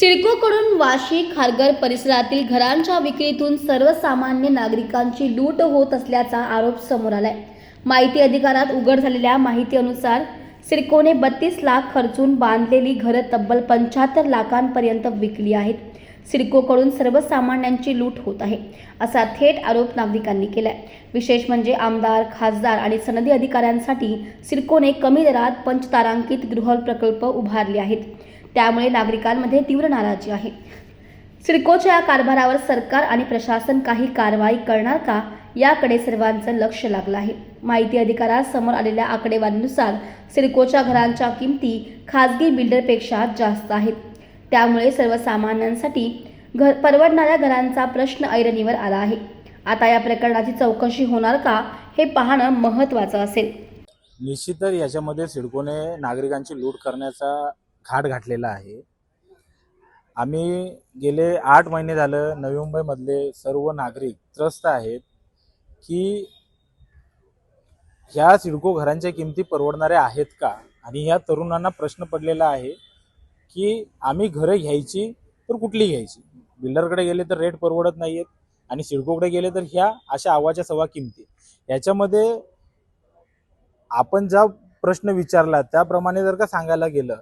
सिडकोकडून वाशी खारघर परिसरातील घरांच्या विक्रीतून सर्वसामान्य नागरिकांची लूट होत असल्याचा आरोप समोर आलाय. माहिती अधिकारात उघड झालेल्या माहितीनुसार सिडकोने बत्तीस लाख खर्चून बांधलेली घरं तब्बल पंच्याहत्तर लाखांपर्यंत विकली आहेत. सिडकोकडून सर्वसामान्यांची लूट होत आहे असा थेट आरोप नागरिकांनी केलाय. विशेष म्हणजे आमदार खासदार आणि सनदी अधिकाऱ्यांसाठी सिडकोने कमी दरात पंचतारांकित गृह प्रकल्प उभारले आहेत. त्यामुळे नागरिकांमध्ये तीव्र नाराजी आहे. सिडकोच्या या कारभारावर सरकार आणि प्रशासन काही कारवाई करणार का? याकडे सर्वांचं लक्ष लागलं आहे. माहिती अधिकारात समोर आलेल्या आकडेवारीनुसार सिडकोच्या घरांच्या किमती खाजगी बिल्डरपेक्षा जास्त आहेत. त्यामुळे सर्वसामान्यांसाठी घर परवडणाऱ्या घरांचा प्रश्न ऐरणीवर आला आहे. आता या प्रकरणाची चौकशी होणार का? हे पाहणं महत्त्वाचं असेल. निश्चितच याच्यामध्ये सिडकोने नागरिकांची लूट करण्याचा घाट घातलेला आहे. आम्ही गेले आठ महिने झालं नवी मुंबईमधले सर्व नागरिक त्रस्त आहेत की ह्या सिडको घरांच्या किमती परवडणाऱ्या आहेत का? आणि ह्या तरुणांना प्रश्न पडलेला आहे की आम्ही घरं घ्यायची तर कुठली घ्यायची? बिल्डरकडे गेले तर रेट परवडत नाही आहेत आणि सिडकोकडे गेले तर ह्या अशा आवाच्या सव्वा किमती. याच्यामध्ये आपण ज्या प्रश्न विचारला त्याप्रमाणे जर का सांगायला गेलं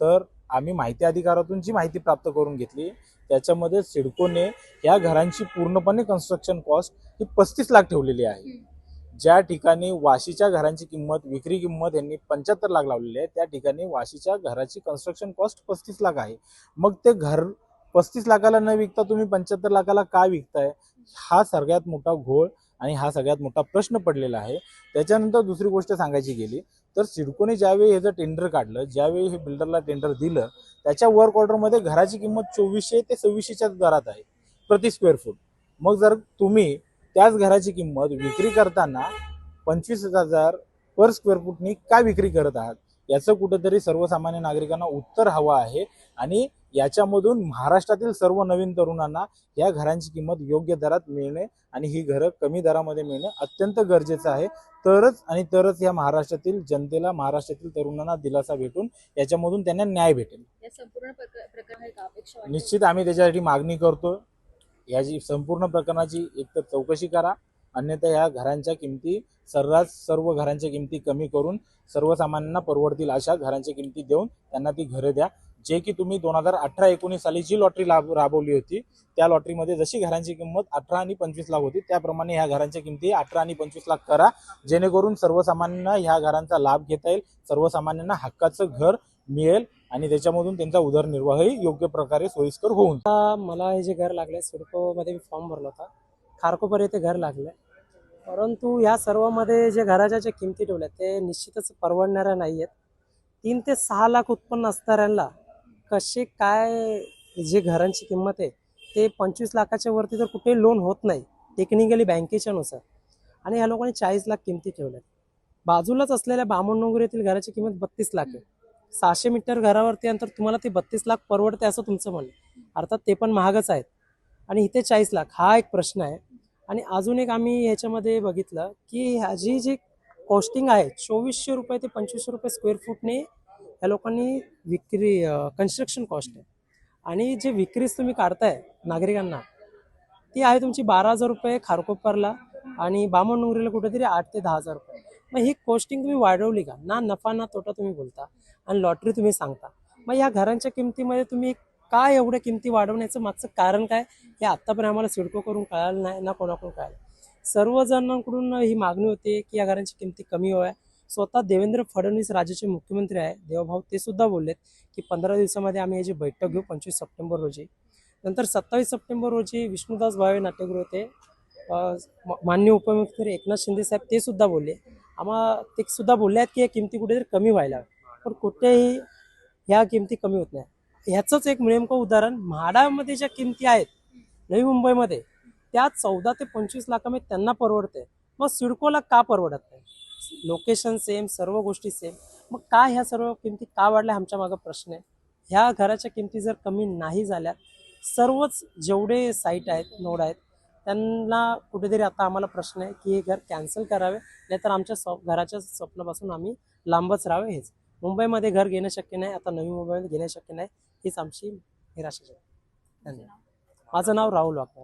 तर आम्ही माहिती अधिकारातून जी माहिती प्राप्त करून घेतली त्याच्यामध्ये सिडकोने या घरांची पूर्णपणे कन्स्ट्रक्शन कॉस्ट ही पस्तीस लाख ठेवलेली आहे. ज्या ठिकाणी वाशीच्या घरांची किंमत विक्री किंमत यांनी पंच्याहत्तर लाख लावलेली आहे त्या ठिकाणी वाशीच्या घराची कन्स्ट्रक्शन कॉस्ट पस्तीस लाख आहे. मग ते घर पस्तीस लाखाला न विकता तुम्ही पंच्याहत्तर लाखाला का विकताय? हा सगळ्यात मोठा घोळ आणि हा सगळ्यात मोठा प्रश्न पडलेला आहे. त्याच्यानंतर दुसरी गोष्ट सांगायची गेली तर सिडकोने ज्यावेळी ह्याचं टेंडर काढलं ज्यावेळी हे बिल्डरला टेंडर दिलं त्याच्या वर्क ऑर्डरमध्ये घराची किंमत चोवीसशे ते सव्वीसशेच्या दरात आहे प्रति स्क्वेअर फूट मग जर तुम्ही त्याच घराची किंमत विक्री करताना पंचवीस हजार पर स्क्वेअर फूटनी का विक्री करत आहात याचं कुठंतरी सर्वसामान्य नागरिकांना उत्तर हवं आहे आणि याच्यामधून महाराष्ट्रातील सर्व नवीन तरुणांना या घरांची किंमत योग्य दरात मिळणे आणि ही घरं कमी दरामध्ये मिळणे अत्यंत गरजेचं आहे. तरच आणि तरच या महाराष्ट्रातील जनतेला महाराष्ट्रातील तरुणांना दिलासा भेटून याच्यामधून त्यांना न्याय भेटेल. या संपूर्ण. निश्चित आम्ही त्याच्यासाठी मागणी करतो याची संपूर्ण प्रकरणाची एकतर चौकशी करा. अन्यथा या घरांच्या किमती सर्रास सर्व घरांच्या किमती कमी करून सर्वसामान्यांना परवडतील अशा घरांच्या किमती देऊन त्यांना ती घरं द्या. जे की तुम्ही दोन हजार अठरा एकोणीस साली जी लॉटरी लाभ राबवली होती त्या लॉटरीमध्ये जशी घरांची किंमत अठरा आणि पंचवीस लाख होती त्याप्रमाणे ह्या घरांच्या किमती अठरा आणि पंचवीस लाख करा. जेणेकरून सर्वसामान्यांना ह्या घरांचा लाभ घेता येईल सर्वसामान्यांना हक्काचं घर मिळेल आणि त्याच्यामधून त्यांचा उदरनिर्वाहही योग्य प्रकारे सोयीस्कर होऊन. आता मला हे जे घर लागले सिडकोमध्ये मी फॉर्म भरला होता. खारकोपर येथे घर लागलं परंतु ह्या सर्वमध्ये जे घराच्या ज्या किमती ठेवल्या ते निश्चितच परवडणाऱ्या नाही आहेत तीन ते सहा लाख उत्पन्न असणाऱ्यांना कसे काय जे घरांची किंमत आहे ते पंचवीस लाखाच्या वरती तर कुठे लोन होत नाही. टेक्निकली बँकेच्या नुसार आणि या लोकांनी चाळीस लाख किमती ठेवल्या बाजूलाच असलेल्या बामणनगर येथील घराची किंमत बत्तीस लाख आहे. सहाशे मीटर घरावरती अंतर तुम्हाला ते बत्तीस लाख परवडते असं तुमचं म्हणणं अर्थात ते पण महागच आहेत. आणि इथे चाळीस लाख हा एक प्रश्न आहे. आणि अजून एक आम्ही ह्याच्यामध्ये बघितलं की ह्याची जी कॉस्टिंग आहे चोवीसशे रुपये ते पंचवीसशे रुपये स्क्वेअर फूटने या लोकांनी विक्री कन्स्ट्रक्शन कॉस्ट आहे. आणि जे विक्रीस तुम्ही काढताय नागरिकांना ती आहे तुमची बारा हजार रुपये खारकोपरला आणि बामणनगरीला कुठेतरी आठ ते दहा हजार रुपये. मग ही कॉस्टिंग तुम्ही वाढवली का? ना नफा ना तोटा तुम्ही बोलता. आणि लॉटरी तुम्ही सांगता. मग या घरांच्या किमतीमध्ये तुम्ही काय एवढ्या किमती वाढवण्याचं मागचं कारण काय? हे आत्तापर्यंत आम्हाला सिडको करून कळालं नाही ना कोणाकडून कळालं. सर्वजणांकडून ही मागणी होते की या घरांची किमती कमी व्हाव्या. स्वतः देवेंद्र फडणवीस राज्याचे मुख्यमंत्री आहे. देवभाऊ ते सुद्धा बोललेत की पंधरा दिवसामध्ये आम्ही याची बैठक घेऊ पंचवीस सप्टेंबर रोजी. नंतर सत्तावीस सप्टेंबर रोजी विष्णुदास भावे नाट्यगृह ते मान्य उपमुख्यमंत्री एकनाथ शिंदे साहेब ते सुद्धा बोलले. आम्हा ते सुद्धा बोलले आहेत की या किमती कुठेतरी कमी व्हायला पण कुठेही ह्या किमती कमी होत नाही. ह्याचंच एक नेमकं उदाहरण म्हाडामध्ये ज्या किमती आहेत नवी मुंबईमध्ये त्या चौदा ते पंचवीस लाखामध्ये त्यांना परवडते मग सिडकोला का परवडत नाही? लोकेशन सेम सर्व गोष्टी सेम. मग का ह्या सर्व किमती का वाढल्या आमच्या मागं प्रश्न आहे. ह्या घराच्या किमती जर कमी नाही झाल्या सर्वच जेवढे साईट आहेत नोड आहेत त्यांना कुठेतरी आता आम्हाला प्रश्न आहे की हे घर कॅन्सल करावे नाहीतर आमच्या स्व घराच्या स्वप्नापासून आम्ही लांबच राहावे हेच. मुंबईमध्ये घर घेणं शक्य नाही आता नवी मुंबईमध्ये घेणं शक्य नाही हीच आमची निराशाजनक धन्यवाद. माझं नाव राहुल वाककर